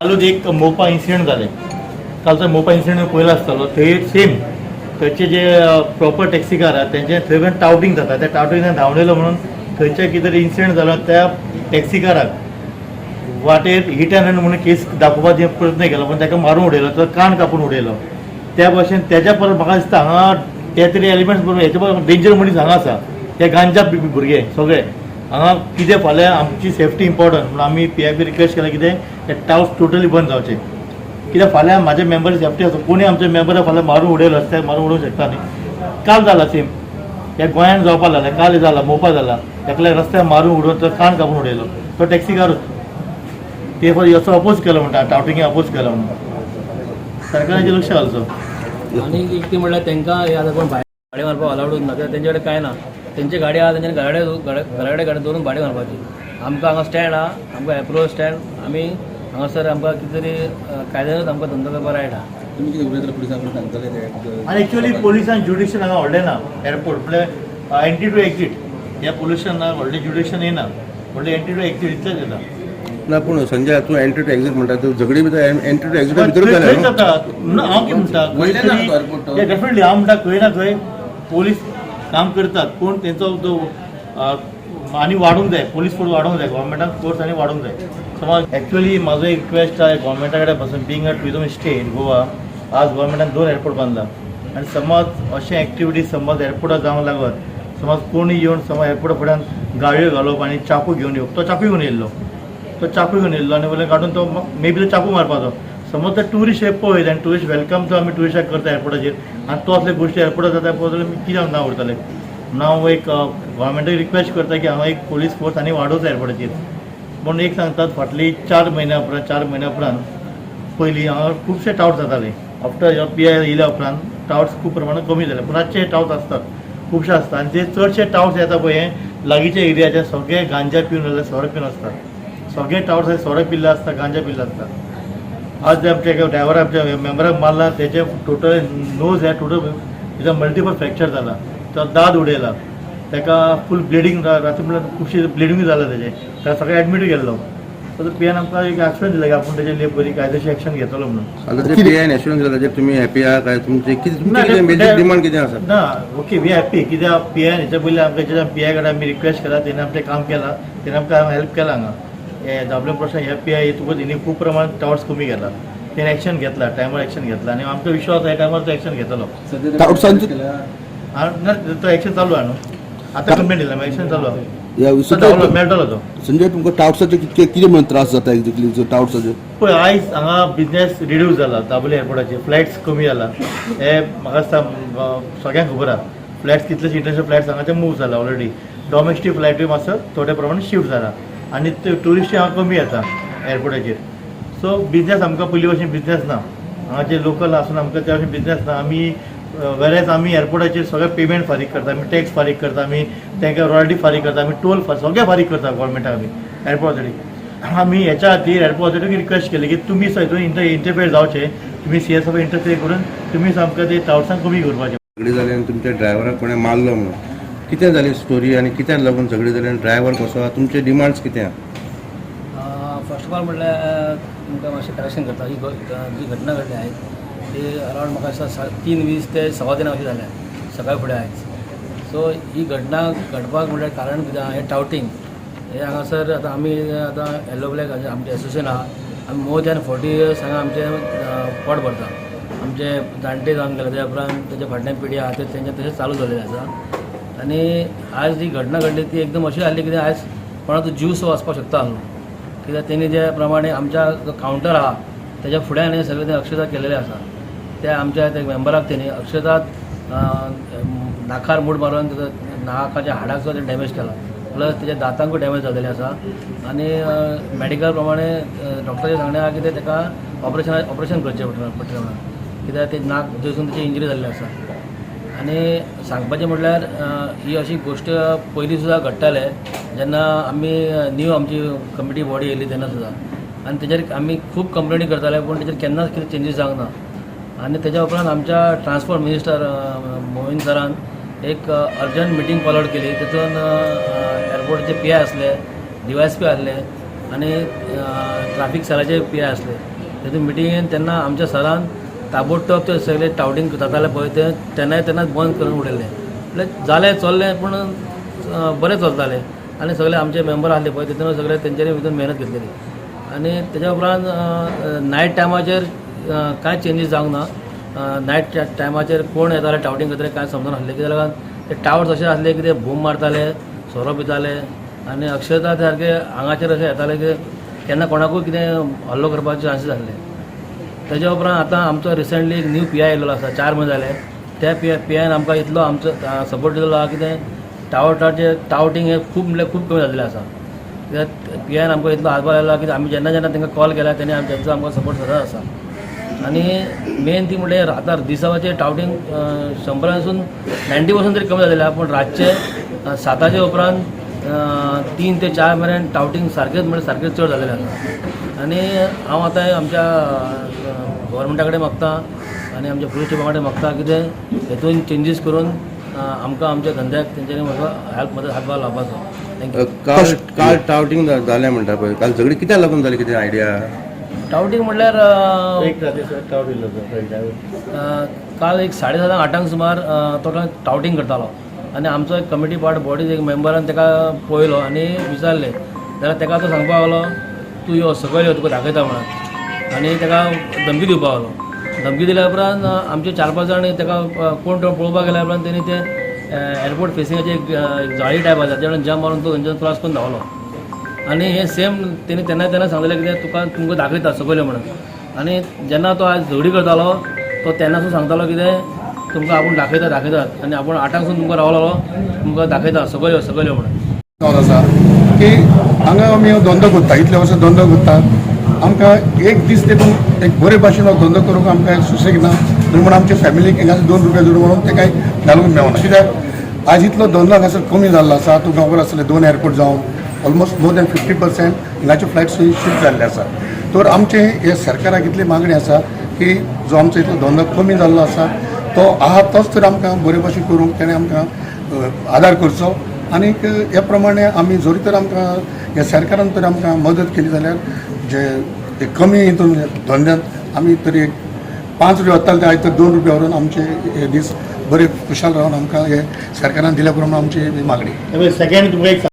चालूच एक मोपा इन्सिडेंट झाले. कालचा मोपा इन्सिडेंट पयलो आसतालो थंय सेम थंयचे जे प्रॉपर टॅक्सीकार आहा तेंचे थंय पण टावटींग जाता त्या टावटिंगान धांवलेलो म्हणून थंयचे कितें तरी इन्सिडेंट जालो त्या टॅक्सीकाराक वाटेर हिट अँड रन म्हणून केस दाखोवपाचो प्रयत्न केलो पण ताका मारून उडयलो तो कान कापून उडयलो त्या भाशेन तेज्या परत म्हाका दिसता हांगा ते तरी एलिमेंट्स बरोबर हेचे परस डेंजर मनीस हांगा आसा ते गांजा भु- भुरगे सगळे. हांगा कितें फाल्यां आमची सेफ्टी इम्पॉर्टंट म्हणून आमी पी आय बी रिक्वेस्ट केला कितें ते टावस टोटली बंद जावचे. कित्याक फाल्यां म्हाजे मेंबर सेफ्टी आसा कोणी आमचे मेंबरा फाल्यां मारून उडयलो रस्त्याक मारून उडोवंक शकता न्ही. काल जाला सेम हे गोंयान जावपा लागलें काल जाला मोपा जाला एकल्या रस्त्यार मारून उडोवन तो कान कापून उडयलो. तो टॅक्सीकारूच ते पण असो अपोज केलो म्हणटा टावटिंगे अपोज केलो म्हणून. सरकाराचें लक्ष घालचो. आनी एक ती म्हणल्यार तांकां हे आतां कोण भायर मारपाक अलावड ना कित्याक तेंचे कडेन कांय ना? तेंचे गाडी आहा तेंच्यानी घराडे घराडे गाडी दवरून भाडी मारपाची. आमकां हांगा स्टँड आहा आमकां एप्रो स्टँड. आमी हांगासर आमकां कितें तरी कायद्यानूच आमकां धंदो करपा रायट आहा तुमी कितें उलयता पुलिसां कडेन सांगतले ते? आनी एक्चुअली पोलिसान ज्युडिशन हांगा व्हडलें ना. एअरपोर्ट म्हळ्यार एंट्री टू एक्झीट ह्या पोल्युशन ना व्हडलें ज्युडिशन येना व्हडलें एंट्री टू एक्झीट इतलेंच येता ना पूण संजय तूं एंट्री टू एक्झीट म्हणटा तूं झगडी भितर एंट्री टू एक्झिटा भितर जाता ना, हांव कितें म्हणटा. डेफिनेटली हांव म्हणटा खंय ना खंय पोलीस काम करतात पूण तेंचो जो आणि आनी वाडूंक जाय पोलीस फोर्स वाडोवंक जाय गोवोरमेंटान फोर्स आनी वाडोवंक जाय. समज एक्चुअली म्हाजो एक रिक्वेस्ट आहे गोवोरमेंटा कडेन पासून being a tourism state Goa आज गोवोरमेंटान दोन एअरपोर्ट बांदला आनी समज अशें एक्टिविटी समज एअरपोर्टार जावंक लागत समज कोणी येवन समज एअरपोर्टा फुड्यान गाळयो घालप आनी चाकू घेवन येवप तो चाकू घेवन येयल्लो तो चाकू घेवन येयल्लो आनी वयल्यान काडून तो मे बी तो चाकू मारपाचो. समज तर ट्युरिस्ट हे पळयत आनी टुरिस्ट वेलकम जो आमी टुरिस्टाक करता एअरपोर्टाचेर आनी तो असले गोश्टी एअरपोर्टार जाता पळय जाल्यार आमी कित्याक ना उरतले म्हणून हांव एक गोवोरमेंटाक रिक्वेस्ट करता की हांव एक पोलीस फोर्स आनी वाडोवचो एअरपोर्टाचेर पूण एक सांगतात फाटली चार म्हयन्या उपरांत चार म्हयन्या उपरांत पयलीं हांगा खुबशे टावट जाताले आफ्टर पी आय येयल्या उपरांत टावट्स खूब प्रमाणात कमी जाले पूण रातचे टावट आसतात खुबशे आसता आनी ते चडशे टावट्स येता पळय हे लागींच्या एरियाचे सगळे गांजा पिवन जाल्यार सोरो पिवन आसतात सगळे टावट्स सोरो पिल्ले आसता गांजा पिल्ले आसता आज जे आमच्या एका ड्रायव्हर आमच्या मेंबराक मारला. तेचे टोटल नोज हे टोटल तेचा मल्टिपल फ्रॅक्चर जाला तो दाद उडयला तेका फूल ब्लिडींग राती म्हणल्यार खुबशी ब्लिडींग जाला तेजे तेका सगळे एडमीट केल्लो सो पी एन आमकां एक आश्वासन दिलें की आपूण तेजे लिए बरी कायदेशीर एक्शन घेतलो म्हणून. पी ताचेर तुमी हॅपी आहा काय तुमचे कितें मेजर डिमांड कितें आसा ना ओके वी हॅपी कित्याक पी आय हेच्या पयलीं आमकां पी आय कडेन आमी रिक्वेस्ट केला. तेणें आमचें काम केलां. तेणें आमकां हेल्प केला हांगा हे दाबले प्रश्न हे पी आय येतकूच हिणी खूब प्रमाणात टावर्स कमी केला. तेणें एक्शन घेतला टायमार एक्शन घेतला. आनी आमकां विश्वास आहे टायमार तो एक्शन घेतलो. तो एक्शन चालू आहा न्हू आतां कंप्लेंट दिला एक्शन चालू आहा. तो मेळटलो तो संजय तुमकां टावट्साचे कितके कितें म्हणून त्रास जाता एक्झॅक्टली टावट्साचे पळय आयज हांगा बिझनेस रिड्यूस जाला दाबोले एअरपोर्टाचेर फ्लायट्स कमी जाला हे म्हाका सगळ्यांक खबर आहा. फ्लायट्स कितलेशे इंटरनॅशनल फ्लायट्स हांगाचे मूव जाला ऑलरेडी डॉमेस्टीक फ्लायटूय मातसो थोड्या प्रमाणात शिफ्ट जाला आनी ट्युरिस्ट हांगा कमी येता एअरपोर्टाचेर सो बिझनेस आमकां पयलीं भशेन बिझनेस ना. हांगा जे लोकल आसून आमकां त्या भशेन बिझनेस ना. आमी वेरेज आमी एअरपोर्टाचेर सगळे पेमेंट फारीक करता आमी टॅक्स फारीक करता आमी तांकां रॉयल्टी फारीक करता आमी टोल फारीक सगळें फारीक करता गोवोरमेंटाक आमी एअरपोर्ट ऑथॉरिटी आमी हेच्या खातीर एअरपोर्ट ऑथॉरिटीक रिक्वेस्ट केली की तुमी हितून इंटर इंटरफेअर जावचे तुमी सी एस एफ इंटरफेअर करून तुमी आमकां ते टावट्सांक कमी करपाचें झगडी आनी तुमच्या ड्रायव्हराक कोणें मारलो म्हणून. कितें जाली स्टोरी आनी कित्याक लागून झगडी जाली आनी ड्रायव्हर कसो आहा तुमचे डिमांड्स कितें आहा? फर्स्ट ऑफ ऑल म्हणल्यार तुमकां मातशें करेक्शन करता. ही जी घटना घडली आयज ती अरावंड म्हाका दिसता तीन वीस ते सवा दिना अशी जाल्या सकाळी फुडें आयज सो ही घटना घडपाक म्हणल्यार कारण कितें आहा? हें टावटींग हे हांगासर आतां आमी आतां येल्लो ब्लॅक आमचें एसोसिएशन आहा. आमी मोर दॅन फोर्टी इयर्स हांगा आमचें पोट भरता. आमचे जाणटे जावन गेले त्या उपरांत तेज्या फाटल्यान पिढी आहा ते तेंचे तशेंच चालू जाल्लें आसा. आनी आज जी घटना घडली ती एकदम अशी आसली कितें आयज कोणाचो जीव सो वचपाक शकता आहलो कित्याक तेणी ज्या प्रमाणे आमच्या जो कावंटर आहा त्याच्या फुड्यान हे सगळें तें अक्षता केलेलें आसा ते आमच्या मेंबराक तेणी अक्षता नाकार मूड मारून नाकाच्या हाडाचो ते डॅमेज केला. प्लस त्याच्या दांतांकूय डॅमेज जालेले आसा आनी मॅडिकल प्रमाणे डॉक्टराचें सांगणें आहा की ते ताका ऑपरेशन ऑपरेशन करचें पडटलें म्हणून कित्याक ते नाक थंयसून तेची इंजरी जाल्ली आसा आनी सांगपाचें म्हणल्यार ही अशी गोश्ट पयलीं सुद्दां घडटाले जेन्ना आमी न्यू आमची कमिटी बॉडी येयली तेन्ना सुद्दां आनी तेजेर आमी खूब कंप्लेनी करताले पूण तेजेर केन्नाच कितें चेंजीस जावंक ना. आनी तेज्या उपरांत आमच्या ट्रान्सपोर्ट मिनिस्टर अं, मोहीन सरान एक अर्जंट मिटींग कॉल. केली तितून एअरपोर्टचे पी आय असले डी वाय एस पी आसले आनी ट्राफीक सराचे पी आय असले. तितून मिटींगेन तेन्ना आमच्या सरान ताबडतोब ते सगळे टावटींग जाताले पळय ते तेन्नाय तेन्नाच बंद करून उडयले. म्हटल्यार जालें चल्लें पूण बरें चलतालें आनी सगळे आमचे मेंबर आसले पळय तितून सगळे तेंच्यांनी भितर मेहनत घेतलेली. आनी तेज्या उपरांत नायट टायमाचेर कांय चेंजीस जावंक ना नायट टायमाचेर कोण येताले टावटींग करताले कांय समजून नासलें कित्याक लागून ते टावर्स अशें आसले की ते भूम मारताले सोरो पिताले आनी अक्षरता सारके आंगाचेर अशें येताले की केन्ना कोणाकूय कितें हल्लो करपाचे चान्सीस आसले तेज्या उपरांत आतां आमचो रिसंटली एक न्यू पी आय येयलो आसा चार म्हयने जाले त्या पी पी आयन आमकां इतलो आमचो सपोर्ट दिलो आहा कितें टावटाचे टावटींग हे खूब म्हणल्यार खूब कमी जाल्लें आसा कित्याक पी आयन आमकां इतलो हातभार लायला की आमी जेन्ना जेन्ना तांकां कॉल केला तेणी आमी तेंचो आमकां सपोर्ट सदांच आसा आनी मेन ती म्हणल्यार आतां दिसावाचें टावटींग शंबरासून नायन्टी पर्संट तरी कमी जालेलें आहा. पूण रातचे अं, साताचे उपरांत तीन ते चार मेरेन टावटींग सारकेंच म्हणजे सारकेंच चड जालेलें आसा आनी हांव आतां आमच्या गव्हर्मेंटा कडेन मागतां आनी आमच्या पुलीस स्टेशना कडेन मागता कितें हेतून चेंजीस करून आमकां आमच्या धंद्याक तेंच्यांनी म्हाका हेल्प मदत हातभार लावपाचो. थँक्यू काल काल टावटींग जालें म्हणटा पळय काल झगडी कित्याक लागून जाली कितें आयडिया टावटींग अ, काल एक साडे सात आठांक सुमार तो टावटींग करतालो. आनी आमचो एक कमिटी पार्ट बॉडीज एक मेंबरान ताका पळयलो आनी विचारलें. जाल्यार ताका तो सांगपाक लागलो तूं यो सकयल यो तुका दाखयता म्हणून. आनी ताका धमकी दिवपाक लागलो धमकी दिल्या उपरांत आमचे चार पांच जाण ताका कोण तो पळोवपाक गेल्या उपरांत तेणी ते एअरपोर्ट फेसिंगाचे एक जाळी टायप आसा तेणें जंप मारून तो थंयच्यान क्रॉस करून धांवलो. आनी हे सेम तेणी तेन्ना तेन्ना सांगलेलें कितें तुका तुमकां दाखयता सकयलें म्हणून. आनी जेन्ना तो आज झगडी करतालो तो तेन्नासून सांगतालो कितें तुमकां आपूण दाखयता दाखयतात आनी आपूण आठांकसून तुमकां रावलो तुमकां दाखयता सकयल यो सकयल म्हणून. आसा की हांगा आमी धंदो करता इतले वर्सां धंदो करता. आमकां एक दीस देखून एक बरे भाशेन हो धंदो करूंक आमकां एक सुसेग ना. म्हणून आमचे फॅमिलीक हिंगासर दोन रुपया जोडून म्हणून ते घालूंक मेळना. कित्याक? आज इतलो धंदो हांगासर कमी जाल्लो आसा. तूं खबर आसलें दोन एअरपोर्ट जावन almost more than fifty percent flight flights shift जाल्ले आसा. तर आमचे हे सरकाराक इतली मागणी आसा की जो आमचो इतलो धंदो कमी जाल्लो आसा तो आहा तोच तर आमकां बरे भाशेन करूंक तेणें आमकां आदार करचो. आनीक हे प्रमाणे आमी जरी तर आमकां ह्या सरकारान तर आमकां मदत केली जाल्यार जे ते कमी हितून धंद्यात आमी तरी एक पांच रुपया वताले ते आयज तर दोन रुपया व्हरून आमचे हे दीस बरे खुशाल रावन आमकां हे सरकारान दिल्या प्रमाण आमची मागणी सगळ्यांनी तुमकां एक